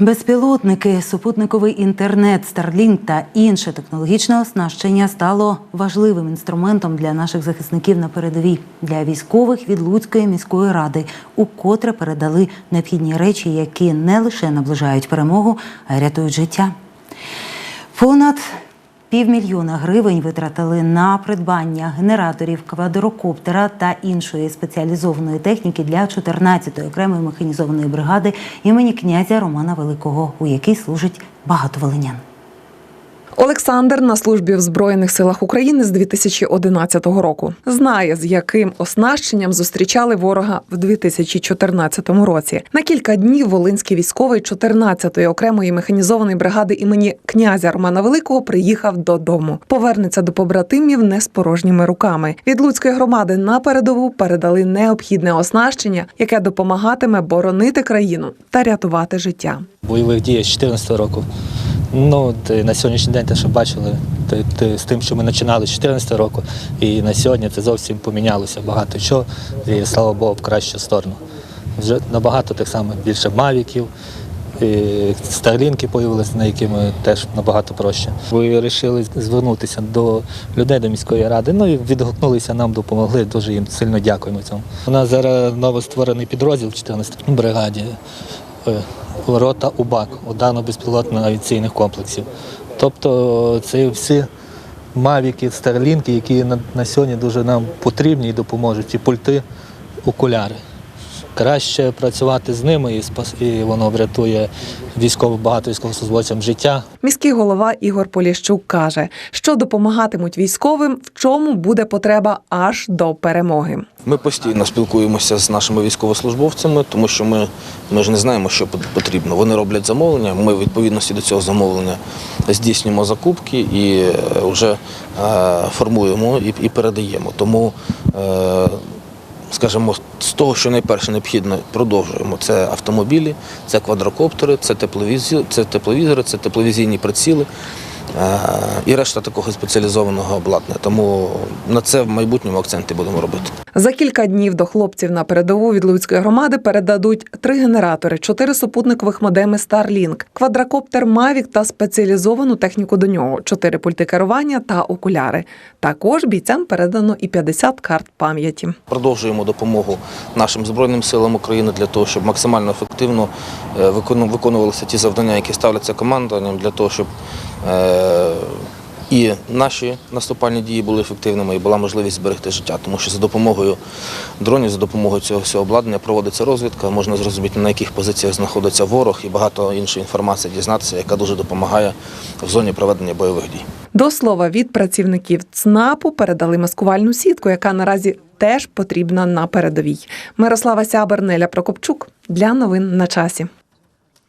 Безпілотники, супутниковий інтернет, Starlink та інше технологічне оснащення стало важливим інструментом для наших захисників на передовій. Для військових від Луцької міської ради укотре передали необхідні речі, які не лише наближають перемогу, а й рятують життя. Понад півмільйона гривень витратили на придбання генераторів квадрокоптера та іншої спеціалізованої техніки для 14-ї окремої механізованої бригади імені князя Романа Великого, у якій служить багато волинян. Олександр на службі в Збройних силах України з 2011 року. Знає, з яким оснащенням зустрічали ворога в 2014 році. На кілька днів волинський військовий 14-ї окремої механізованої бригади імені князя Романа Великого приїхав додому. Повернеться до побратимів не з порожніми руками. Від Луцької громади на передову передали необхідне оснащення, яке допомагатиме боронити країну та рятувати життя. бойових дій з 2014 року. Ну, на сьогоднішній день те, що бачили, з тим, що ми починали з 2014 року, і на сьогодні це зовсім помінялося багато що, і слава Богу, в кращу сторону. Вже набагато тих самих більше мавіків, і старлінки з'явилися, на які ми теж набагато проще. Ви вирішили звернутися до людей, до міської ради. Ну і відгукнулися нам, допомогли. Дуже їм сильно дякуємо цьому. У нас зараз новостворений підрозділ в 14-й бригаді. Е, у УБАК, ударно безпілотно авіаційних комплексів. Тобто це всі мавіки, старлінки, які на, на сьогодні дуже нам потрібні і допоможуть, і пульти, окуляри. Краще працювати з ними і, спас, і воно врятує військово багато військовослужбовцям життя. Міський голова Ігор Поліщук каже, що допомагатимуть військовим, в чому буде потреба аж до перемоги. Ми постійно спілкуємося з нашими військовослужбовцями, тому що ми, ми ж не знаємо, що пот- потрібно. Вони роблять замовлення. Ми відповідності до цього замовлення здійснюємо закупки і е, вже е, формуємо і, і передаємо. Тому, е, скажімо, з того, що найперше необхідно, продовжуємо. Це автомобілі, це квадрокоптери, це тепловізори, це тепловізійні приціли. Е, І решта такого спеціалізованого обладнання. Тому на це в майбутньому акценти будемо робити. За кілька днів до хлопців на передову від Луцької громади передадуть три генератори, чотири супутникових модеми Starlink, квадрокоптер Mavic та спеціалізовану техніку до нього, чотири пульти керування та окуляри. Також бійцям передано і 50 карт пам'яті. Продовжуємо допомогу нашим Збройним силам України для того, щоб максимально ефективно е, викону- виконувалися ті завдання, які ставляться командуванням, для того, щоб і наші наступальні дії були ефективними, і була можливість зберегти життя. Тому що за допомогою дронів, за допомогою цього всього обладнання проводиться розвідка, можна зрозуміти, на яких позиціях знаходиться ворог і багато іншої інформації дізнатися, яка дуже допомагає в зоні проведення бойових дій. До слова, від працівників ЦНАПу передали маскувальну сітку, яка наразі теж потрібна на передовій. Мирослава Сябер, Неля Прокопчук для новин на часі.